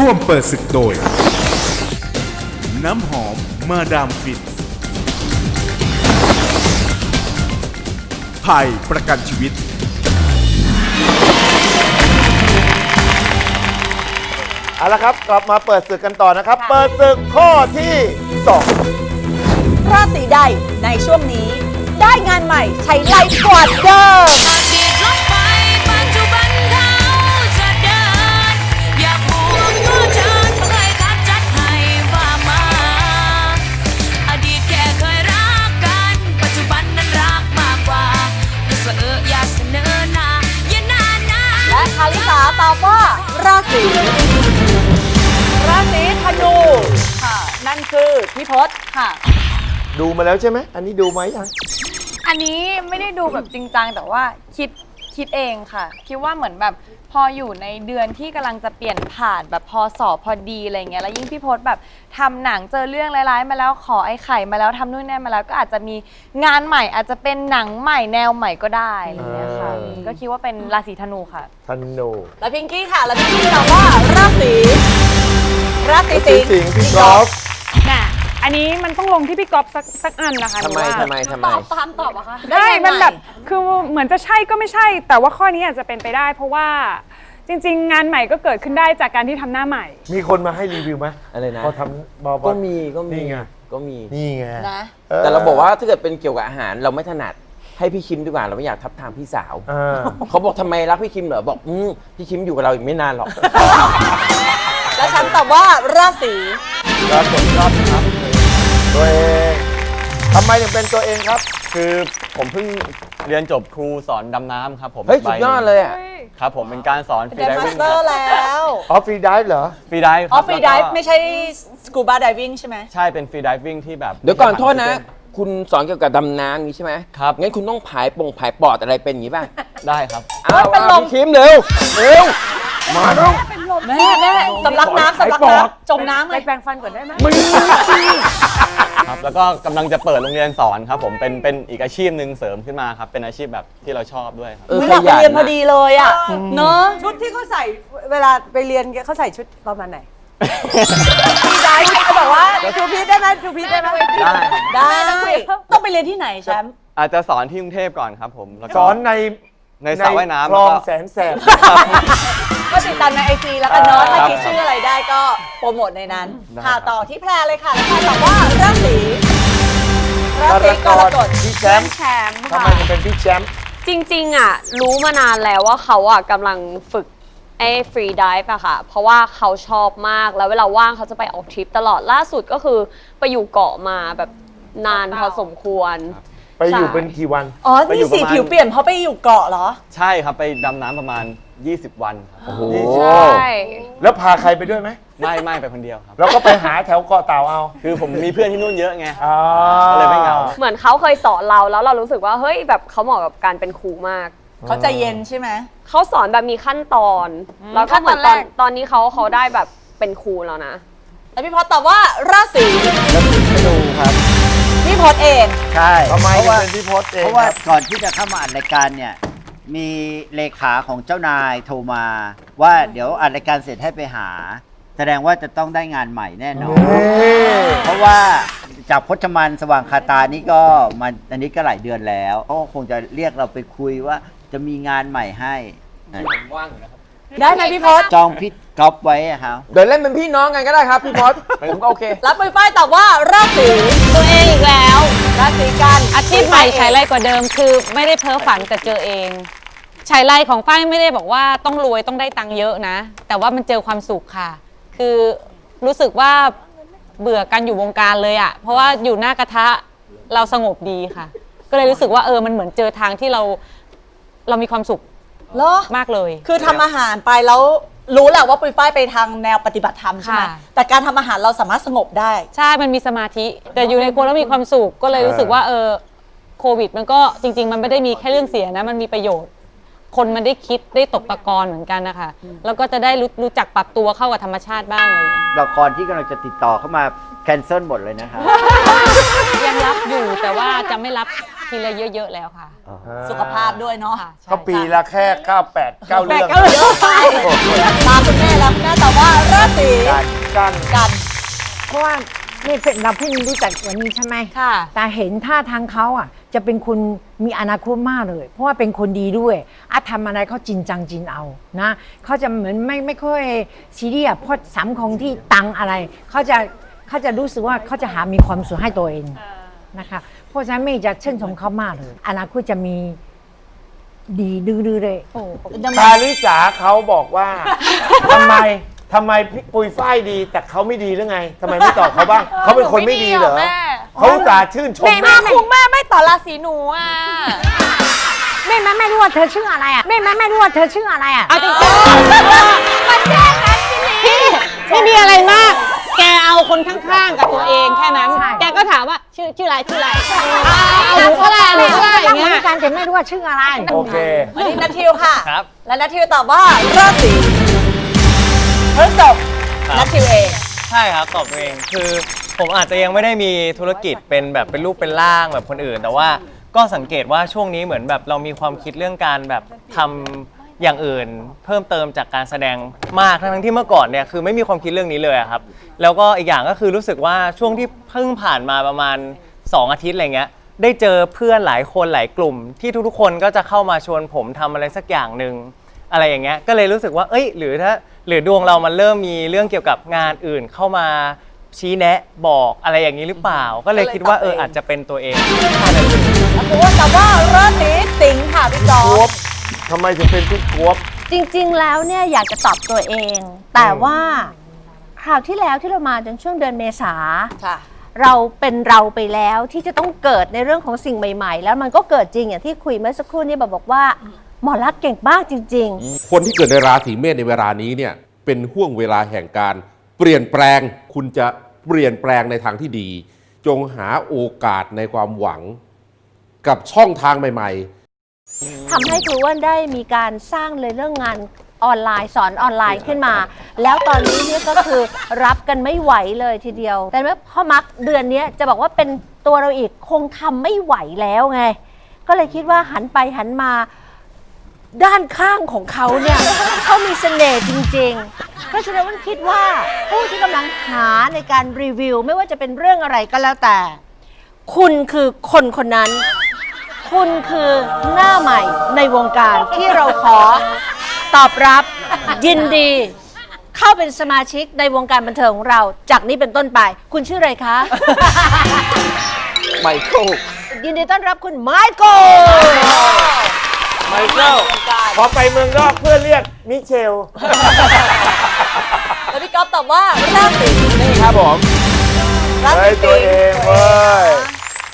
ร่วมเปิดศึกโดย น้ำหอมมาดามฟินไทยประกันชีวิต เอาละครับ กลับมาเปิดศึกกันต่อนะครับ เปิดศึกข้อที่สองราศีใดในช่วงนี้ ได้งานใหม่ใช้ไล่กว่าเดิม ศีราศีธนูค่ะ นั่นคือพี่พศค่ะ ดูมาแล้วใช่ไหม อันนี้ดูไหมยังอันนี้ไม่ได้ดูแบบจริงจังแต่ว่าคิด คิดเองค่ะ คิดว่าเหมือนแบบพออยู่ในเดือนที่กำลังจะเปลี่ยนผ่านแบบพอสอบพอดีอะไรเงี้ยแล้วยิ่งพี่พศแบบทำหนังเจอเรื่องร้ายๆ มาแล้วขอไอ้ไข่มาแล้วทำนู่นนี่มาแล้วก็อาจจะมีงานใหม่อาจจะเป็นหนังใหม่แนวใหม่ก็ได้อะไรเงี้ยค่ะอ่าอืมก็คิดว่าเป็นราศีธนูค่ะ ธนู แล้วพิงกี้ค่ะ แล้วพิงกี้ตอบว่าราศีราศีสีสิงห์สิงห์พี่กอล์ฟน่ะ อันนี้มันต้องลงที่พี่ก๊อฟสักสักอันนะคะทำไมหนูว่าทำไมทำไม ตอบตามตอบอะคะได้มันแบบคือเหมือนจะใช่ก็ไม่ใช่ แต่ว่าข้อนี้อาจจะเป็นไปได้ เพราะว่าจริง ๆ งานใหม่ก็เกิดขึ้นได้จากการที่ทำหน้าใหม่ มีคนมาให้รีวิวไหมอะไรนะ พอทำบอก็มีก็มีนี่ไง ก็มี นี่ไงนะแต่เราบอกว่าถ้าเกิดเป็นเกี่ยวกับอาหารเราไม่ถนัดให้พี่คิมดีกว่าเราไม่อยากทับทามพี่สาวอ่าเขาบอกทำไมรักพี่คิมเหรอบอกอืมพี่คิมอยู่กับเราอีกไม่นานหรอก แล้วฉันตอบว่าราศี ก็กดรอบครับตัวเองทำไมถึงเป็นตัวเองครับ คือผมเพิ่งเรียนจบครูสอนดำน้ำครับผมเฮ้ยสุดยอดเลยอะครับผมเป็นการสอนฟรีเป็นไดมาวิ่สงเตอร์แล้วออฟฟรีไดฟ์เหรอ ฟรีไดฟ์ออฟฟรีไดฟ์ไม่ใช่สกูบาไดวิ่งใช่ไหม ใช่เป็นฟรีไดวิ่งที่แบบเดี๋ยวก่อนโทษนะ คุณสอนเกี่ยวกับดำน้ำนี้ใช่ไหมครับงั้นคุณต้องผายปงผายปอดอะไรเป็นอย่างนี้ป่ะได้ครับอ้าวอ้าวพี่คิมเร็วเร็ว มาเร็วแม่แม่สำลักน้ำสำลักน้ำจมน้ำเลยแปรงฟันก่อนได้ไหมครับแล้วก็กำลังจะเปิดโรงเรียนสอนครับ ผมเป็นเป็นอีกอาชีพหนึ่งเสริมขึ้นมาครับ เป็นอาชีพแบบที่เราชอบด้วยครับเออไม่ขอยากไปยันเรียนพอนะดีเลยอะเนอะชุดที่เขาใส่เวลาไปเรียนเขาใส่ชุดประมาณไหนพี่ได้เขาบอกว่าชูพีชได้ไหมชูพีชได้ไหมได้ได้ต้องไปเรียนที่ไหนแชมป์อาจจะสอนที่กรุงเทพก่อนครับผมแล้วก็สอนใน ในสระว่ายน้ำคลองแล้วก็แสนแสบ ก็ติดตามในไอจีแล้วกันเนาะครัถ้าบคิดชื่ออะไรได้ก็โปรโมทในนั้นได้ค่ะครับต่อที่แพรเลยค่ะแล้วแพรตอบว่าราศีราศีกรกฎพี่แชมป์แชมป์ทำค่ะไมถึงเป็นพี่แชมป์จริงๆอะรู้มานานแล้วว่าเขาอะกำลังฝึกไอ้ฟรีดิฟอะค่ะ เพราะว่าเขาชอบมากแล้วเวลาว่างเขาจะไปออกทริปตลอดล่าสุดก็คือไปอยู่เกาะมาแบบนานพอสมควร ไปอยู่ใช่เป็นกี่วัน อ๋อ ไปอยู่นี่สีประมาณ ผิวเปลี่ยนเพราะไปอยู่เกาะเหรอ ใช่ครับไปดำน้ำประมาณ 20 วันครับโอ้โหใช่แล้วพาใครไปด้วยไหมไม่ไม่ไปคนเดียวครับ แล้วก็ไปหาแถวเกาะเต่าเอาคือผมมีเพื่อนที่นู่นเยอะไง อ๋อก็เลยไม่เหงา เหมือนเขาเคยสอนเราแล้วเรารู้สึกว่าเฮ้ยแบบเขาเหมาะกับการเป็นครูมาก เขาใจเย็นใช่ไหม เขาสอนแบบมีขั้นตอนแล้วก็เหมือนตอนตอนนี้เขาเขาได้แบบเป็นครูแล้วนะ แล้วพี่พศตอบว่าราศีธนูครับ พี่พศเอง ใช่ทำไมเพราะถึงว่าเป็นพี่พศเองเพราะว่าครับก่อนที่จะเข้ามาอัดรายการเนี่ย มีเลขาของเจ้านายโทรมา ว่าเดี๋ยวอัดรายการเสร็จให้ไปหา แสดงว่าจะต้องได้งานใหม่แน่นอนเพราะว่าจากพจมานสว่างคาตานี่ก็มันอันนี้ก็หลายเดือนแล้วเขาก็คงจะเรียกเราไปคุยว่าจะมีงานใหม่ให้ ได้ไหมพี่พศจองพิษก๊อฟไว้อะครับ เดี๋ยวเล่นเป็นพี่น้องกันก็ได้ครับพี่พอด ผมก็โอเค รับไปป้ายตอบว่าราศีตัวเองอีกแล้วราศีกันอาชีพใหม่ใช้ไรกว่าเดิมคือไม่ได้เพ้อฝันแต่เจอเองใช้ไรของฝ้ายไม่ได้บอกว่าต้องรวยต้องได้ตังค์เยอะนะ แต่ว่ามันเจอความสุขค่ะ คือรู้สึกว่าเบื่อกันอยู่วงการเลยอะ่ะเพราะว่าอยู่หน้ากระทะเราสงบดีค่ะ ก็เลยรู้สึกว่าเออมันเหมือนเจอทางที่เราเรามีความสุข เหรอ มากเลย คือทำอาหารไปแล้วรู้แหละว่าปุยฝ้ายไปทางแนวปฏิบัติธรรมใช่ไหมค่ะ แต่การทำอาหารเราสามารถสงบได้ ใช่ มันมีสมาธิ แต่อยู่ในครัวแล้วมีความสุข ก็เลยรู้สึกว่าเออโควิด มันก็จริง ๆ มันไม่ได้มีแค่เรื่องเสียนะ มันมีประโยชน์ คนมันได้คิดได้ตกตะกอนเหมือนกันนะคะ แล้วก็จะได้รู้รู้จักปรับตัวเข้ากับธรรมชาติบ้างอะไรอย่างเงี้ย ละครที่กำลังจะติดต่อเข้ามา แคนเซิลหมดเลยนะครับ ยังรับอยู่แต่ว่าจะไม่รับทีละเยอะ ๆ แล้วค่ะสุขภาพด้วยเนาะค่ะใช่ก็ปีละแค่ 98 9เรื่องเยอะไปตามคุณแม่แล้วคุณแม่ตอบว่าราศีกันกันกันเพราะว่านี่เป็นเราเพิ่งรู้จักวันนี้ใช่ไหมค่ะแต่เห็นท่าทางเขาอะ จะเป็นคนมีอนาคตมากเลย เพราะว่าเป็นคนดีด้วยอาทำอะไรเขาจริงจังจริงเอานะเขาจะเหมือนไม่ไม่ค่อยซีเรียสเพราะสังคมที่ตังอะไรเขาจะ เขาจะรู้สึกว่าเขาจะหามีความสุขให้ตัวเองนะคะ เพราะฉะนั้นไม่จะชื่นชมเขามากเลยอนาคตจะมีดีดื้อๆเลยคาริสาเขาบอกว่าทำไมทำไมพี่ปุยฝ้ายดีแต่เขาไม่ดีหรือไงทำไมไม่ตอบเขาบ้างเขาเป็นคนไม่ดีเหรอแม่เขาอุตสาห์ชื่นชมแม่แม่คุณแม่ไม่ต่อราศีหนูอะแม่แม่ไม่รู้ว่าเธอชื่ออะไรอะแม่แม่ไม่รู้ว่าเธอชื่ออะไรอะเอาจริงๆมันแย่กันพี่ไม่มีอะไรมาก แกเอาคนข้างๆกับตัวเองแค่นั้น ใช่ แกก็ถามว่าชื่อชื่ออะไรชื่ออะไรอ่าหนูก็ได้หนูก็ได้อย่างเหมืเงี้อยนกันแต่ไม่รู้ว่าชื่ออะไร โอเค วันนี้นัททิวค่ะ ครับ และนัททิวตอบว่าราศีพฤษภนัททิวเอง ใช่ครับตอบตัวเองคือผมอาจจะยังไม่ได้มีธุรกิจเป็นแบบเป็นรูปเป็นร่างแบบคนอื่น แต่ว่าก็สังเกตว่าช่วงนี้เหมือนแบบเรามีความคิดเรื่องการแบบทำ อย่างอื่นเพิ่มเติมจากการแสดงมากทั้งๆที่เมื่อก่อนเนี่ยคือไม่มีความคิดเรื่องนี้เลยอะครับ แล้วก็อีกอย่างก็คือรู้สึกว่าช่วงที่เพิ่งผ่านมาประมาณ 2 อาทิตย์อะไรเงี้ยได้เจอเพื่อนหลายคนหลายกลุ่ม ที่ทุกๆคนก็จะเข้ามาชวนผมทำอะไรสักอย่างหนึ่งอะไรอย่างเงี้ยก็เลยรู้สึกว่าเอ้ย หรือถ้าหรือดวงเรามันเริ่มมีเรื่องเกี่ยวกับงานอื่นเข้ามาชี้แนะบอกอะไรอย่างนี้หรือเปล่า ก็เลยคิดว่าเอออาจจะเป็นตัวเองแล้วคุณว่าตอบว่าราศีสิงค่ะพี่จอ ทำไมถึงเป็นพี่กวบจริงๆ แล้วเนี่ยอยากจะตอบตัวเอง แต่ว่าคราวที่แล้วที่เรามาจนช่วงเดือนเมษา ค่ะ เราเป็นเราไปแล้วที่จะต้องเกิดในเรื่องของสิ่งใหม่ๆ แล้วมันก็เกิดจริงอย่างที่คุยเมื่อสักครู่นี้บอกบอกว่า หมอรักษณ์เก่งมากจริงๆคนที่เกิดในราศีเมษในเวลานี้เนี่ยเป็นห่วงเวลาแห่งการ เปลี่ยนแปลงคุณจะเปลี่ยนแปลงในทางที่ดี จงหาโอกาสในความหวัง กับช่องทางใหม่ ๆ ทำให้ครูอ้วนได้มีการสร้างเลยเรื่องงานออนไลน์สอนออนไลน์ขึ้นมา แล้วตอนนี้เนี่ยก็คือรับกันไม่ไหวเลยทีเดียว แต่เมื่อพ่อมักเดือนเนี้ยจะบอกว่าเป็นตัวเราอีกคงทำไม่ไหวแล้วไง ก็เลยคิดว่าหันไปหันมาด้านข้างของเขาเนี่ย เขามีเสน่ห์จริงๆ เพราะฉะนั้นวันคิดว่าผู้ที่กำลังหาในการรีวิว ไม่ว่าจะเป็นเรื่องอะไรก็แล้วแต่ คุณคือคนคนนั้น คุณคือหน้าใหม่ในวงการที่เราขอตอบรับยินดี เข้าเป็นสมาชิกในวงการบันเทิงของเรา จากนี้เป็นต้นไป คุณชื่ออะไรคะ ไมเคิลยินดีต้อนรับคุณไมเคิล ไมเคิลพอไปเมืองนอกเพื่อนเรียกมิเชล แล้วพี่ก๊อฟตอบว่าราศีนี่ครับผมราเฮ้ศียตัวสิงเองค์เว้ย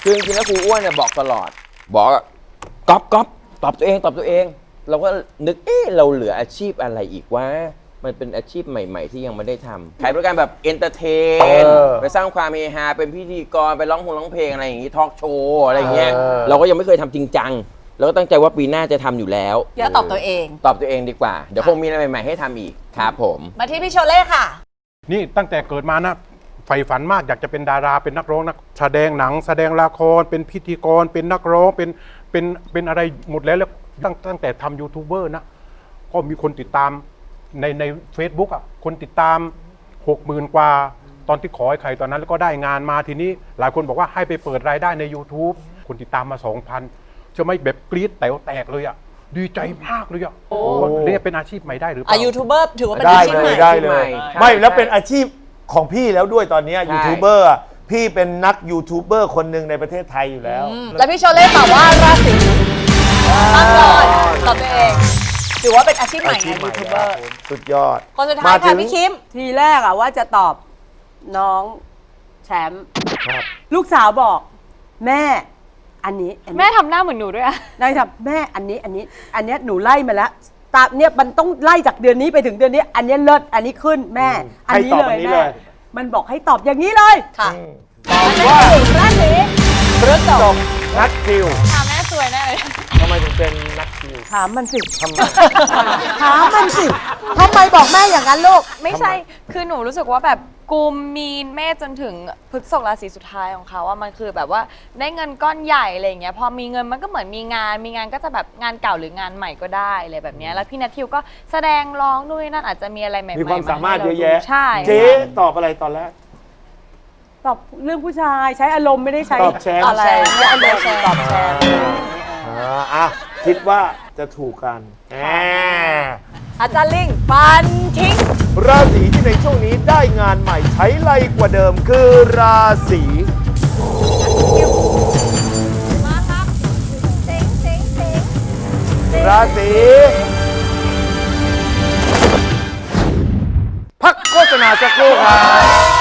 คือจริงๆแล้วครูอ้วนเนี่ยบอกตลอด บอกว่าก๊อปก๊อปตอบตัวเองตอบตัวเอง เราก็นึกเอ๊ะเราเหลืออาชีพอะไรอีกวะมันเป็นอาชีพใหม่ ๆ ที่ยังไม่ได้ทำขายบริการแบบเอนเตอร์เทนเออไปสร้างความเฮฮาเป็นพิธีกรไปร้องเพลงร้องเพลงอะไรอย่างงี้ทอล์กโชว์อะไรอย่างเงี้ยเออ เราก็ยังไม่เคยทำจริงจังเราก็ตั้งใจว่าปีหน้าจะทำอยู่แล้ว เดี๋ยวตอบตัวเอง ตอบตัวเองดีกว่า เดี๋ยวคงมีอะไรใหม่ ๆ ให้ทำอีกครับผม มาที่พี่โชเล่ค่ะ นี่ตั้งแต่เกิดมานะ ใฝ่ฝันมากอยากจะเป็นดาราเป็นนักร้องนักแสดงหนัง แสดงละคร เป็นพิธีกร เป็นนักร้องเป็นเป็นเป็นอะไรหมดแล้วแล้วตั้งตั้งแต่ทำยูทูบเบอร์นะก็มีคนติดตามในใน Facebook อะคนติดตามหกหมื่นกว่าตอนที่ขอให้ใครตอนนั้นแล้วก็ได้งานมาทีนี้ หลายคนบอกว่าให้ไปเปิดรายได้ใน YouTube คนติดตามมา 2,000จะไม่แบบกรี๊ดแต๋วแตกเลยอะดีใจมากเลยอะเรียกเป็นอาชีพใหม่ได้หรือเปอะล่ายูทูบเบอร์ถือว่าเป็นได้อาชีพเลใหยม่ ได้เลยใช่ไม่แล้วเป็นอาชีพ ของพี่แล้วด้วยตอนเนี้ยใช่ ยูทูบเบอร์อะพี่เป็นนักยูทูบเบอร์คนหนึ่งในประเทศไทยอยู่แล้วอืมแล้วพี่โชเล่ตอบว่าราศีตั้งก่อนตอบตัวเองถือว่าเป็นอาชีพใหม่อาชีไงพใหม่ยูทูบเบอร์สุดยอดคนสุดท้ายมาถึค่ะงพี่คิม ทีแรกอะว่าจะตอบน้องแชมป์ครับ ลูกสาวบอก แม่ อันนี้อันนี้แม่ทำหน้าเหมือนหนูด้วยอะนายทำแม่อันนี้อันนี้ อันเนี้ยหนูไล่มาแล้ว ตามเนี่ยมันต้องไล่จากเดือนนี้ไปถึงเดือนนี้ อันเนี้ยเลิศอันนี้ขึ้นแม่อืมอันนี้ให้ตอบเลอัยนนี้แม่เลยมันบอกให้ตอบอย่างนี้เลยค่ะตอบว่าราศีพฤษภนักคิวถามแม่สวยแน่เลย ทำไมถึงเป็นนักคิวถามมันสิทำไม ถามมันสิทำไมไมบอกแม่อย่างนั้นลูก ไม่ใช่ คือหนูรู้สึกว่าแบบ กุมมีนเมษจนถึงพฤกษกราศีสุดท้ายของเขาว่ามันคือแบบว่าได้เงินก้อนใหญ่อะไรอย่างเงี้ยพอมีเงินมันก็เหมือนมีงาน มีงานก็จะแบบงานเก่าหรืองานใหม่ก็ได้อะไรแบบเนี้ยแล้วพี่นัททิวก็แสดงร้องด้วยนั่นอาจจะมีอะไรใหม่ๆมีความสามารถให้เยอะแยะ ใช่เจ๊ตอบอะไรตอนแรก ตอบเรื่องผู้ชายใช้อารมณ์ไม่ได้ใช้ตอบแชร์ อะไรใช้อารมณ์ตอบแชร์อ่าอะคิดว่าจะถูกกันแหมอาจารย์ลิงฟันทิ้ง ราศีที่ในช่วงนี้ได้งานใหม่ใช้ไรกว่าเดิมคือราศีมาครับเซ็งเซ็งเซ็งราศีพักโฆษณาสักครู่ครับ